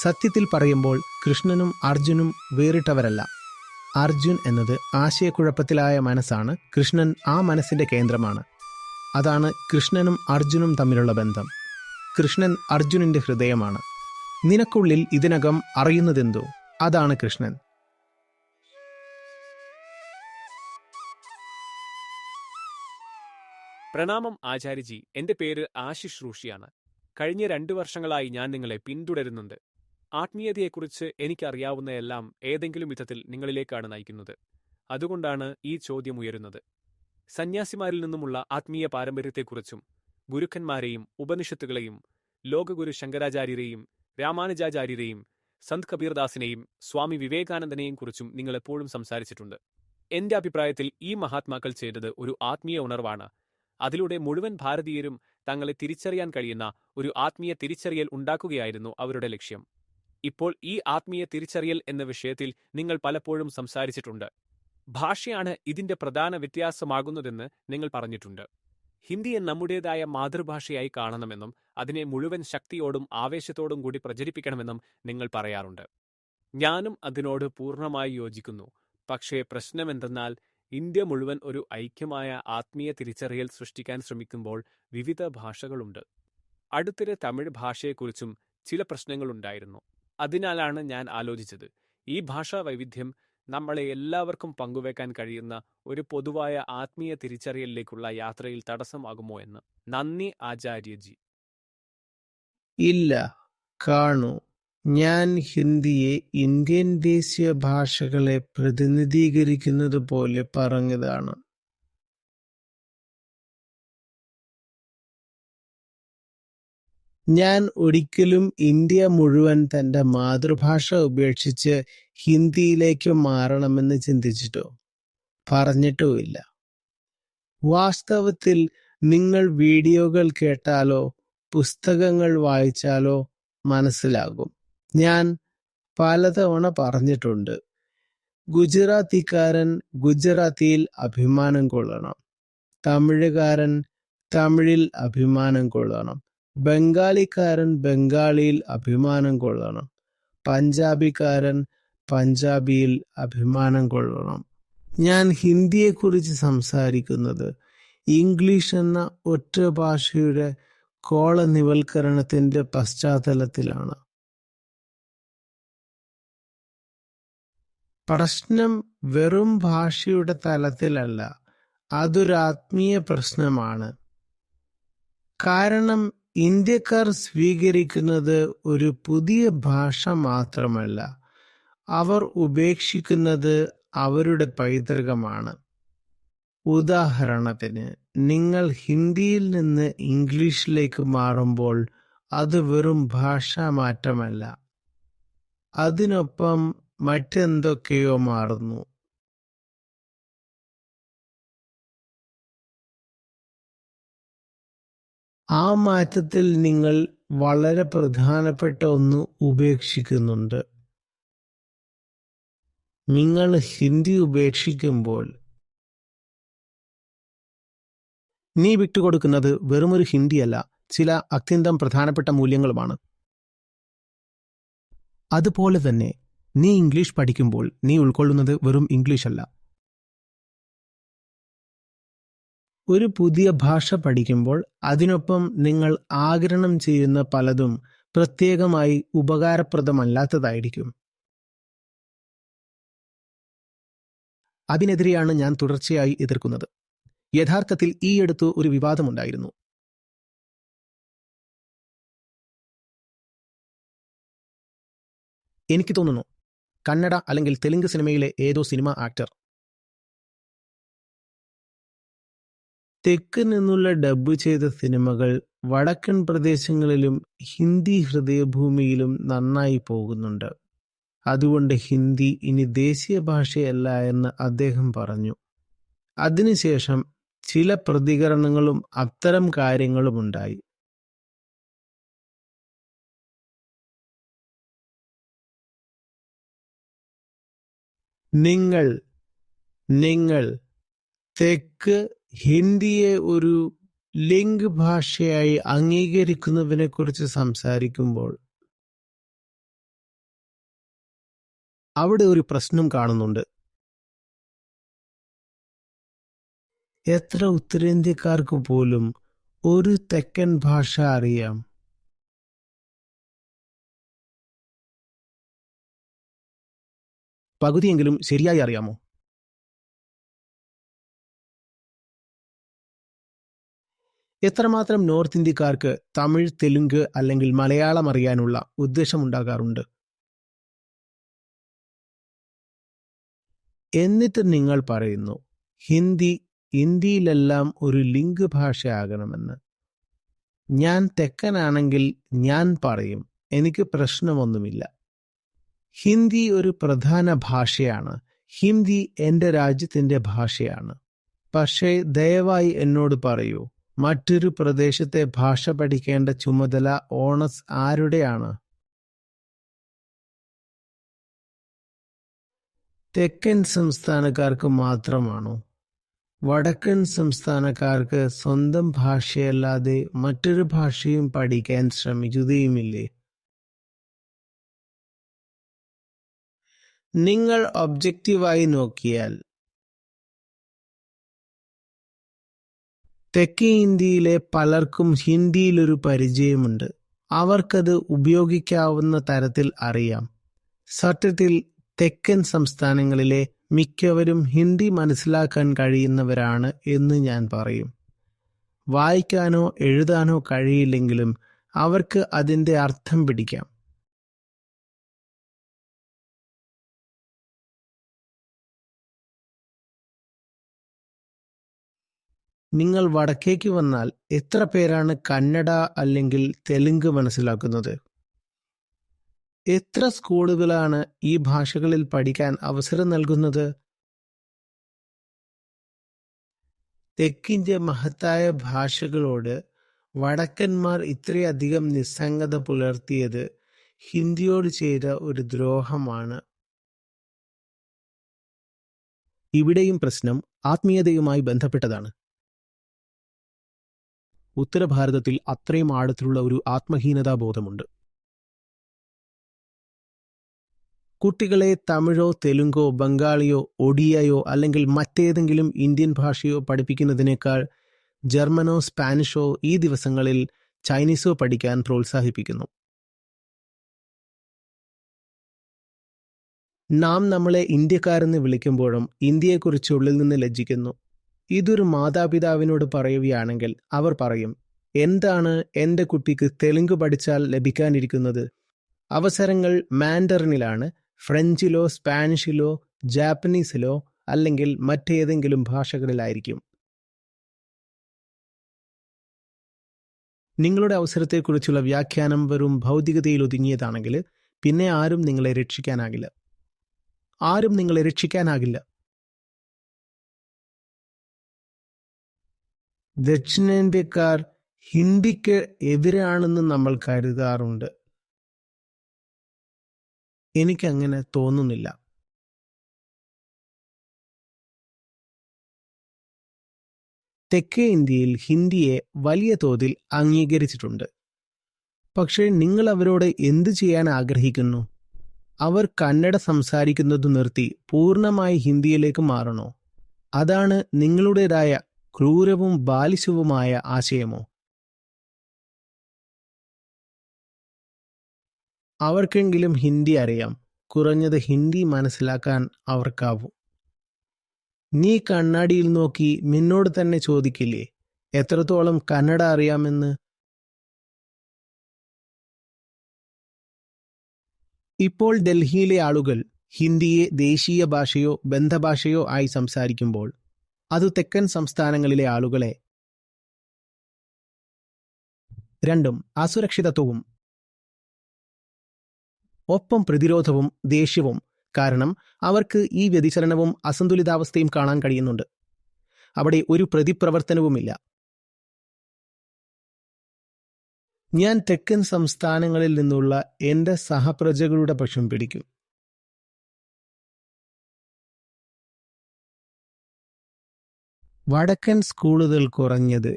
സത്യത്തിൽ പറയുമ്പോൾ കൃഷ്ണനും അർജുനും വേറിട്ടവരല്ല. അർജുൻ എന്നത് ആശയക്കുഴപ്പത്തിലായ മനസ്സാണ്. കൃഷ്ണൻ ആ മനസ്സിന്റെ കേന്ദ്രമാണ്. അതാണ് കൃഷ്ണനും അർജുനും തമ്മിലുള്ള ബന്ധം. കൃഷ്ണൻ അർജുനന്റെ ഹൃദയമാണ്. നിനക്കുള്ളിൽ ഇതിനകം അറിയുന്നതെന്തോ? അതാണ് കൃഷ്ണൻ. പ്രണാമം ആചാര്യജി. എന്റെ പേര് ആശിഷ് റൂഷിയാണ്. കഴിഞ്ഞ രണ്ടു വർഷങ്ങളായി ഞാൻ നിങ്ങളെ പിന്തുടരുന്നുണ്ട്. ആത്മീയതയെക്കുറിച്ച് എനിക്കറിയാവുന്നതെല്ലാം ഏതെങ്കിലും വിധത്തിൽ നിങ്ങളിലേക്കാണ് നയിക്കുന്നത്. അതുകൊണ്ടാണ് ഈ ചോദ്യം ഉയരുന്നത്. സന്യാസിമാരിൽ നിന്നുമുള്ള ആത്മീയ പാരമ്പര്യത്തെക്കുറിച്ചും ഗുരുക്കന്മാരെയും ഉപനിഷത്തുകളെയും ലോകഗുരു ശങ്കരാചാര്യരെയും രാമാനുജാചാര്യരെയും സന്ത് കബീർദാസിനെയും സ്വാമി വിവേകാനന്ദനെയും കുറിച്ചും നിങ്ങൾ എപ്പോഴും സംസാരിച്ചിട്ടുണ്ട്. എന്റെ അഭിപ്രായത്തിൽ ഈ മഹാത്മാക്കൾ ചെയ്തത് ഒരു ആത്മീയ ഉണർവാണ്. അതിലൂടെ മുഴുവൻ ഭാരതീയരും തങ്ങളെ തിരിച്ചറിയാൻ കഴിയുന്ന ഒരു ആത്മീയ തിരിച്ചറിയൽ ഉണ്ടാക്കുകയായിരുന്നു അവരുടെ ലക്ഷ്യം. ഇപ്പോൾ ഈ ആത്മീയ തിരിച്ചറിയൽ എന്ന വിഷയത്തിൽ നിങ്ങൾ പലപ്പോഴും സംസാരിച്ചിട്ടുണ്ട്. ഭാഷയാണ് ഇതിന്റെ പ്രധാന വ്യത്യാസമാകുന്നതെന്ന് നിങ്ങൾ പറഞ്ഞിട്ടുണ്ട്. ഹിന്ദിയെ നമ്മുടേതായ മാതൃഭാഷയായി കാണണമെന്നും അതിനെ മുഴുവൻ ശക്തിയോടും ആവേശത്തോടും കൂടി പ്രചരിപ്പിക്കണമെന്നും നിങ്ങൾ പറയാറുണ്ട്. ഞാനും അതിനോട് പൂർണമായി യോജിക്കുന്നു. പക്ഷേ പ്രശ്നമെന്തെന്നാൽ ഇന്ത്യ മുഴുവൻ ഒരു ഐക്യമായ ആത്മീയ തിരിച്ചറിയൽ സൃഷ്ടിക്കാൻ ശ്രമിക്കുമ്പോൾ വിവിധ ഭാഷകളുണ്ട്. അടുത്തിടെ തമിഴ് ഭാഷയെക്കുറിച്ചും ചില പ്രശ്നങ്ങളുണ്ടായിരുന്നു. അതിനാലാണ് ഞാൻ ആലോചിച്ചത്. ഈ ഭാഷാ വൈവിധ്യം നമ്മളെ എല്ലാവർക്കും പങ്കുവെക്കാൻ കഴിയുന്ന ഒരു പൊതുവായ ആത്മീയ തിരിച്ചറിയലിലേക്കുള്ള യാത്രയിൽ തടസ്സമാകുമോ എന്ന്. നന്ദി ആചാര്യജി. ഇല്ല. കാണൂ. ഞാൻ ഹിന്ദിയെ ഇന്ത്യൻ ദേശീയ ഭാഷകളെ പ്രതിനിധീകരിക്കുന്നത് പോലെ പറഞ്ഞതാണ്. ഞാൻ ഒരിക്കലും ഇന്ത്യ മുഴുവൻ തന്റെ മാതൃഭാഷ ഉപേക്ഷിച്ച് ഹിന്ദിയിലേക്ക് മാറണമെന്ന് ചിന്തിച്ചിട്ടോ? പറഞ്ഞിട്ടുമില്ല. വാസ്തവത്തിൽ നിങ്ങൾ വീഡിയോകൾ കേട്ടാലോ പുസ്തകങ്ങൾ വായിച്ചാലോ മനസ്സിലാകും. ഞാൻ പലതവണ പറഞ്ഞിട്ടുണ്ട് ഗുജറാത്തിക്കാരൻ ഗുജറാത്തിയിൽ അഭിമാനം കൊള്ളണം. തമിഴുകാരൻ തമിഴിൽ അഭിമാനം കൊള്ളണം. ബംഗാളിക്കാരൻ ബംഗാളിയിൽ അഭിമാനം കൊള്ളണം. പഞ്ചാബിക്കാരൻ പഞ്ചാബിയിൽ അഭിമാനം കൊള്ളണം. ഞാൻ ഹിന്ദിയെക്കുറിച്ച് സംസാരിക്കുന്നത് ഇംഗ്ലീഷ് എന്ന ഒറ്റ ഭാഷയുടെ കോളനിവൽക്കരണത്തിന്റെ പശ്ചാത്തലത്തിലാണ്. പ്രശ്നം വെറും ഭാഷയുടെ തലത്തിലല്ല അതൊരാത്മീയ പ്രശ്നമാണ്. കാരണം ഇന്ത്യക്കാർ സ്വീകരിക്കുന്നത് ഒരു പുതിയ ഭാഷ മാത്രമല്ല. അവർ ഉപേക്ഷിക്കുന്നത് അവരുടെ പൈതൃകമാണ്. ഉദാഹരണത്തിന് നിങ്ങൾ ഹിന്ദിയിൽ നിന്ന് ഇംഗ്ലീഷിലേക്ക് മാറുമ്പോൾ അത് വെറും ഭാഷാ മാറ്റമല്ല. അതിനൊപ്പം മറ്റെന്തൊക്കെയോ മാറുന്നു. ആ മാറ്റത്തിൽ നിങ്ങൾ വളരെ പ്രധാനപ്പെട്ട ഒന്ന് ഉപേക്ഷിക്കുന്നുണ്ട്. നിങ്ങൾ ഹിന്ദി ഉപേക്ഷിക്കുമ്പോൾ നീ വിട്ടുകൊടുക്കുന്നത് വെറുമൊരു ഹിന്ദിയല്ല ചില അത്യന്തം പ്രധാനപ്പെട്ട മൂല്യങ്ങളുമാണ്. അതുപോലെ തന്നെ നീ ഇംഗ്ലീഷ് പഠിക്കുമ്പോൾ നീ ഉൾക്കൊള്ളുന്നത് വെറും ഇംഗ്ലീഷ് അല്ല ഒരു പുതിയ ഭാഷ പഠിക്കുമ്പോൾ അതിനൊപ്പം നിങ്ങൾ ആഗിരണം ചെയ്യുന്ന പലതും പ്രത്യേകമായി ഉപകാരപ്രദമല്ലാത്തതായിരിക്കും. അതിനെതിരെയാണ് ഞാൻ തുടർച്ചയായി എതിർക്കുന്നത്. യഥാർത്ഥത്തിൽ ഈയടുത്ത് ഒരു വിവാദമുണ്ടായിരുന്നു. എനിക്ക് തോന്നുന്നു കന്നഡ അല്ലെങ്കിൽ തെലുങ്ക് സിനിമയിലെ ഏതോ സിനിമ ആക്ടർ തെക്ക് നിന്നുള്ള ഡബ്ബ് ചെയ്ത സിനിമകൾ വടക്കൻ പ്രദേശങ്ങളിലും ഹിന്ദി ഹൃദയഭൂമിയിലും നന്നായി പോകുന്നുണ്ട്. അതുകൊണ്ട് ഹിന്ദി ഇനി ദേശീയ ഭാഷയല്ല എന്ന് അദ്ദേഹം പറഞ്ഞു. അതിനുശേഷം ചില പ്രതികരണങ്ങളും അത്തരം കാര്യങ്ങളും ഉണ്ടായി. നിങ്ങൾ നിങ്ങൾ തെക്ക് ഹിന്ദിയെ ഒരു ലിംഗ് ഭാഷയായി അംഗീകരിക്കുന്നതിനെ കുറിച്ച് സംസാരിക്കുമ്പോൾ അവിടെ ഒരു പ്രശ്നം കാണുന്നുണ്ട്. എത്ര ഉത്തരേന്ത്യക്കാർക്ക് പോലും ഒരു തെക്കൻ ഭാഷ അറിയാം? പകുതിയെങ്കിലും ശരിയായി അറിയാമോ? എത്രമാത്രം നോർത്ത് ഇന്ത്യക്കാർക്ക് തമിഴ് തെലുങ്ക് അല്ലെങ്കിൽ മലയാളം അറിയാനുള്ള ഉദ്ദേശമുണ്ടാകാറുണ്ട്? എന്നിട്ട് നിങ്ങൾ പറയുന്നു ഹിന്ദി ഇന്ത്യയിലെല്ലാം ഒരു ലിംഗ് ഭാഷയാകണമെന്ന്. ഞാൻ തെക്കനാണെങ്കിൽ ഞാൻ പറയും എനിക്ക് പ്രശ്നമൊന്നുമില്ല. ഹിന്ദി ഒരു പ്രധാന ഭാഷയാണ്. ഹിന്ദി എന്റെ രാജ്യത്തിന്റെ ഭാഷയാണ്. പക്ഷേ ദയവായി എന്നോട് പറയൂ മറ്റൊരു പ്രദേശത്തെ ഭാഷ പഠിക്കേണ്ട ചുമതല ഓണസ് ആരുടെയാണ്? തെക്കൻ സംസ്ഥാനക്കാർക്ക് മാത്രമാണോ? വടക്കൻ സംസ്ഥാനക്കാർക്ക് സ്വന്തം ഭാഷയല്ലാതെ മറ്റൊരു ഭാഷയും പഠിക്കാൻ ശ്രമിക്കുകയുമില്ലേ? നിങ്ങൾ ഒബ്ജക്റ്റീവായി നോക്കിയാൽ തെക്കേ ഇന്ത്യയിലെ പലർക്കും ഹിന്ദിയിലൊരു പരിചയമുണ്ട്. അവർക്കത് ഉപയോഗിക്കാവുന്ന തരത്തിൽ അറിയാം. സത്യത്തിൽ തെക്കൻ സംസ്ഥാനങ്ങളിലെ മിക്കവരും ഹിന്ദി മനസ്സിലാക്കാൻ കഴിയുന്നവരാണ് എന്ന് ഞാൻ പറയും. വായിക്കാനോ എഴുതാനോ കഴിയില്ലെങ്കിലും അവർക്ക് അതിന്റെ അർത്ഥം പിടിക്കാം. നിങ്ങൾ വടക്കേക്ക് വന്നാൽ എത്ര പേരാണ് കന്നഡ അല്ലെങ്കിൽ തെലുങ്ക് മനസ്സിലാക്കുന്നത്? എത്ര സ്കൂളുകളാണ് ഈ ഭാഷകളിൽ പഠിക്കാൻ അവസരം നൽകുന്നത്? തെക്കിന്റെ മഹത്തായ ഭാഷകളോട് വടക്കന്മാർ ഇത്രയധികം നിസ്സംഗത പുലർത്തിയത് ഹിന്ദിയോട് ചെയ്ത ഒരു ദ്രോഹമാണ്. ഇവിടെയും പ്രശ്നം ആത്മീയതയുമായി ബന്ധപ്പെട്ടതാണ്. ഉത്തരഭാരതത്തിൽ അത്രയും ആഴത്തിലുള്ള ഒരു ആത്മഹീനതാബോധമുണ്ട് കുട്ടികളെ തമിഴോ തെലുങ്കോ ബംഗാളിയോ ഒഡിയയോ അല്ലെങ്കിൽ മറ്റേതെങ്കിലും ഇന്ത്യൻ ഭാഷയോ പഠിപ്പിക്കുന്നതിനേക്കാൾ ജർമ്മനോ സ്പാനിഷോ ഈ ദിവസങ്ങളിൽ ചൈനീസോ പഠിക്കാൻ പ്രോത്സാഹിപ്പിക്കുന്നു. നാം നമ്മളെ ഇന്ത്യക്കാരെന്ന് വിളിക്കുമ്പോഴും ഇന്ത്യയെക്കുറിച്ച് ഉള്ളിൽ നിന്ന് ലജ്ജിക്കുന്നു. ഇതൊരു മാതാപിതാവിനോട് പറയുകയാണെങ്കിൽ അവർ പറയും എന്താണ് എന്റെ കുട്ടിക്ക് തെലുങ്ക് പഠിച്ചാൽ ലഭിക്കാനിരിക്കുന്നത്? അവസരങ്ങൾ മാൻഡറിനിലാണ് ഫ്രഞ്ചിലോ സ്പാനിഷിലോ ജാപ്പനീസിലോ അല്ലെങ്കിൽ മറ്റേതെങ്കിലും ഭാഷകളിലായിരിക്കും. നിങ്ങളുടെ അവസരത്തെക്കുറിച്ചുള്ള വ്യാഖ്യാനം വെറും ഭൗതികതയിൽ ഒതുങ്ങിയതാണെങ്കിൽ പിന്നെ ആരും നിങ്ങളെ രക്ഷിക്കാനാകില്ല. ആരും നിങ്ങളെ രക്ഷിക്കാനാകില്ല. ദക്ഷിണേന്ത്യക്കാർ ഹിന്ദിക്ക് എതിരാണെന്ന് നമ്മൾ കരുതാറുണ്ട്. എനിക്കങ്ങനെ തോന്നുന്നില്ല. തെക്കേ ഇന്ത്യയിൽ ഹിന്ദിയെ വലിയ തോതിൽ അംഗീകരിച്ചിട്ടുണ്ട്. പക്ഷേ നിങ്ങൾ അവരോട് എന്തു ചെയ്യാൻ ആഗ്രഹിക്കുന്നു? അവർ കന്നഡ സംസാരിക്കുന്നത് നിർത്തി പൂർണമായി ഹിന്ദിയിലേക്ക് മാറണോ? അതാണ് നിങ്ങളുടേതായ ക്രൂരവും ബാലിശവുമായ ആശയമോ? അവർക്കെങ്കിലും ഹിന്ദി അറിയാം. കുറഞ്ഞത് ഹിന്ദി മനസ്സിലാക്കാൻ അവർക്കാവും. നീ കണ്ണാടിയിൽ നോക്കി നിന്നോട് തന്നെ ചോദിക്കില്ലേ? എത്രത്തോളം കന്നഡ അറിയാമെന്ന്? ഇപ്പോൾ ഡൽഹിയിലെ ആളുകൾ ഹിന്ദിയെ ദേശീയ ഭാഷയോ ബന്ധഭാഷയോ ആയി സംസാരിക്കുമ്പോൾ അത് തെക്കൻ സംസ്ഥാനങ്ങളിലെ ആളുകളെ. രണ്ടും അസുരക്ഷിതത്വവും. ഒപ്പം പ്രതിരോധവും ദേഷ്യവും കാരണം അവർക്ക് ഈ വ്യതിചലനവും അസന്തുലിതാവസ്ഥയും കാണാൻ കഴിയുന്നുണ്ട്. അവിടെ ഒരു പ്രതിപ്രവർത്തനവുമില്ല. ഞാൻ തെക്കൻ സംസ്ഥാനങ്ങളിൽ നിന്നുള്ള എന്റെ സഹപ്രജകളുടെ പക്ഷം പിടിക്കും. വടക്കൻ സ്കൂളുകൾ കുറഞ്ഞത്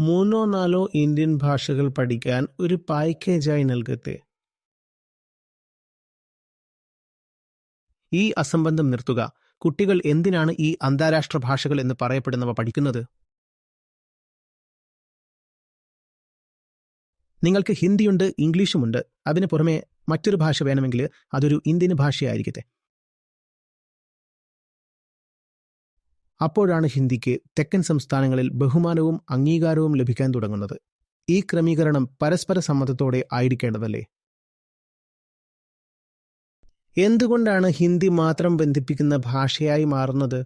മൂന്നോ നാലോ ഇന്ത്യൻ ഭാഷകൾ പഠിക്കാൻ ഒരു പാക്കേജായി നൽകത്തെ ഈ അസംബന്ധം നിർത്തുക. കുട്ടികൾ എന്തിനാണ് ഈ അന്താരാഷ്ട്ര ഭാഷകൾ എന്ന് പറയപ്പെടുന്നവ പഠിക്കുന്നത്? നിങ്ങൾക്ക് ഹിന്ദിയുണ്ട് ഇംഗ്ലീഷുമുണ്ട് അതിന് പുറമെ മറ്റൊരു ഭാഷ വേണമെങ്കിൽ അതൊരു ഇന്ത്യൻ ഭാഷയായിരിക്കട്ടെ. അപ്പോഴാണ് ഹിന്ദിക്ക് തെക്കൻ സംസ്ഥാനങ്ങളിൽ ബഹുമാനവും അംഗീകാരവും ലഭിക്കാൻ തുടങ്ങുന്നത്. ഈ ക്രമീകരണം പരസ്പര സമ്മതത്തോടെ ആയിരിക്കേണ്ടതല്ലേ? എന്തുകൊണ്ടാണ് ഹിന്ദി മാത്രം ബന്ധിപ്പിക്കുന്ന ഭാഷയായി മാറുന്നത്?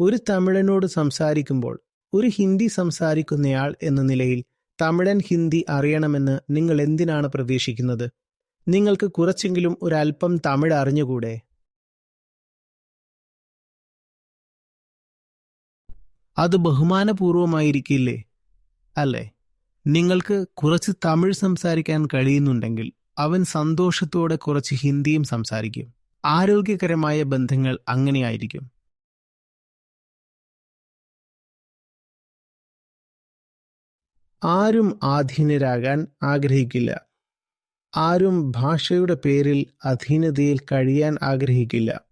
ഒരു തമിഴനോട് സംസാരിക്കുമ്പോൾ ഒരു ഹിന്ദി സംസാരിക്കുന്നയാൾ എന്ന നിലയിൽ തമിഴൻ ഹിന്ദി അറിയണമെന്ന് നിങ്ങൾ എന്തിനാണ് പ്രതീക്ഷിക്കുന്നത്? നിങ്ങൾക്ക് കുറച്ചെങ്കിലും ഒരല്പം തമിഴ് അറിഞ്ഞുകൂടെ? അത് ബഹുമാനപൂർവമായിരിക്കില്ലേ അല്ലേ? നിങ്ങൾക്ക് കുറച്ച് തമിഴ് സംസാരിക്കാൻ കഴിയുന്നുണ്ടെങ്കിൽ അവൻ സന്തോഷത്തോടെ കുറച്ച് ഹിന്ദിയും സംസാരിക്കും. ആരോഗ്യകരമായ ബന്ധങ്ങൾ അങ്ങനെയായിരിക്കും. ആരും ആധീനരാകാൻ ആഗ്രഹിക്കില്ല. ആരും ഭാഷയുടെ പേരിൽ അധീനതയിൽ കഴിയാൻ ആഗ്രഹിക്കില്ല.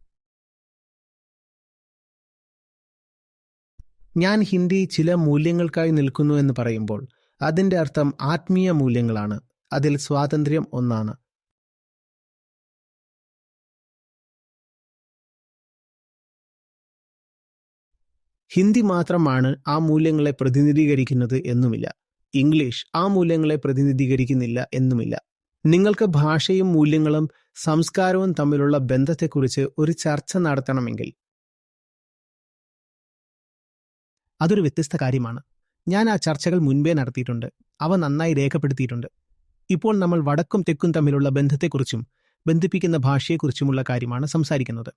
ഞാൻ ഹിന്ദി ചില മൂല്യങ്ങൾക്കായി നിൽക്കുന്നു എന്ന് പറയുമ്പോൾ അതിന്റെ അർത്ഥം ആത്മീയ മൂല്യങ്ങളാണ്. അതിൽ സ്വാതന്ത്ര്യം ഒന്നാണ്. ഹിന്ദി മാത്രമാണ് ആ മൂല്യങ്ങളെ പ്രതിനിധീകരിക്കുന്നത് എന്നുമില്ല. ഇംഗ്ലീഷ് ആ മൂല്യങ്ങളെ പ്രതിനിധീകരിക്കുന്നില്ല എന്നുമില്ല. നിങ്ങൾക്ക് ഭാഷയും മൂല്യങ്ങളും സംസ്കാരവും തമ്മിലുള്ള ബന്ധത്തെക്കുറിച്ച് ഒരു ചർച്ച നടത്തണമെങ്കിൽ അതൊരു വ്യത്യസ്ത കാര്യമാണ്. ഞാൻ ആ ചർച്ചകൾ മുൻപേ നടത്തിയിട്ടുണ്ട്. അവ നന്നായി രേഖപ്പെടുത്തിയിട്ടുണ്ട്. ഇപ്പോൾ നമ്മൾ വടക്കും തെക്കും തമ്മിലുള്ള ബന്ധത്തെക്കുറിച്ചും ബന്ധിപ്പിക്കുന്ന ഭാഷയെക്കുറിച്ചുമുള്ള കാര്യമാണ് സംസാരിക്കുന്നത്.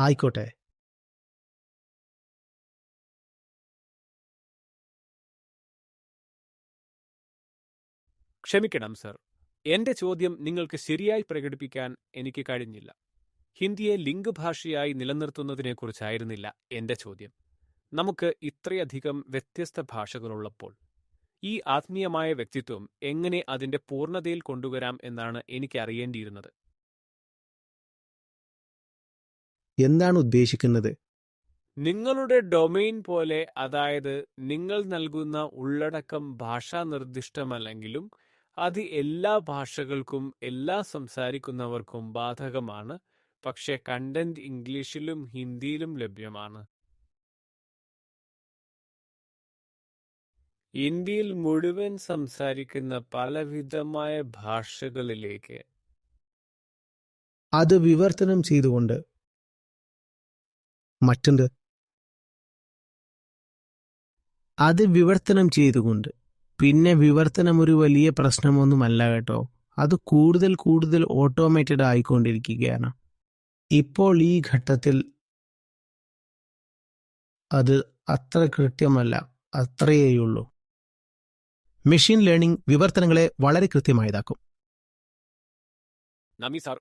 ആയിക്കോട്ടെ. ക്ഷമിക്കണം സർ. എന്റെ ചോദ്യം നിങ്ങൾക്ക് ശരിയായി പ്രകടിപ്പിക്കാൻ എനിക്ക് കഴിഞ്ഞില്ല. ഹിന്ദിയെ ലിംഗഭാഷയായി നിലനിർത്തുന്നതിനെക്കുറിച്ചായിരുന്നില്ല എന്റെ ചോദ്യം. നമുക്ക് ഇത്രയധികം വ്യത്യസ്ത ഭാഷകളുള്ളപ്പോൾ ഈ ആത്മീയമായ വ്യക്തിത്വം എങ്ങനെ അതിന്റെ പൂർണതയിൽ കൊണ്ടുവരാം എന്നാണ് എനിക്ക് അറിയേണ്ടിയിരുന്നത് എന്താണ് ഉദ്ദേശിക്കുന്നത്? നിങ്ങളുടെ ഡൊമെയിൻ പോലെ അതായത് നിങ്ങൾ നൽകുന്ന ഉള്ളടക്കം ഭാഷാ നിർദ്ദിഷ്ടമല്ലെങ്കിലും അത് എല്ലാ ഭാഷകൾക്കും എല്ലാ സംസാരിക്കുന്നവർക്കും ബാധകമാണ് പക്ഷേ കണ്ടന്റ് ഇംഗ്ലീഷിലും ഹിന്ദിയിലും ലഭ്യമാണ്. ഇന്ത്യയിൽ മുഴുവൻ സംസാരിക്കുന്ന പലവിധമായ ഭാഷകളിലേക്ക്. അത് വിവർത്തനം ചെയ്തുകൊണ്ട് മറ്റുണ്ട് അത് വിവർത്തനം ചെയ്തുകൊണ്ട്. പിന്നെ വിവർത്തനം ഒരു വലിയ പ്രശ്നമൊന്നുമല്ല കേട്ടോ. അത് കൂടുതൽ കൂടുതൽ ഓട്ടോമേറ്റഡ് ആയിക്കൊണ്ടിരിക്കുകയാണ്. ഇപ്പോൾ ഈ ഘട്ടത്തിൽ അത് അത്ര കൃത്യമല്ല അത്രയേയുള്ളൂ മെഷീൻ ലേണിംഗ് വിവർത്തനങ്ങളെ വളരെ കൃത്യമായതാക്കും നമി സാർ.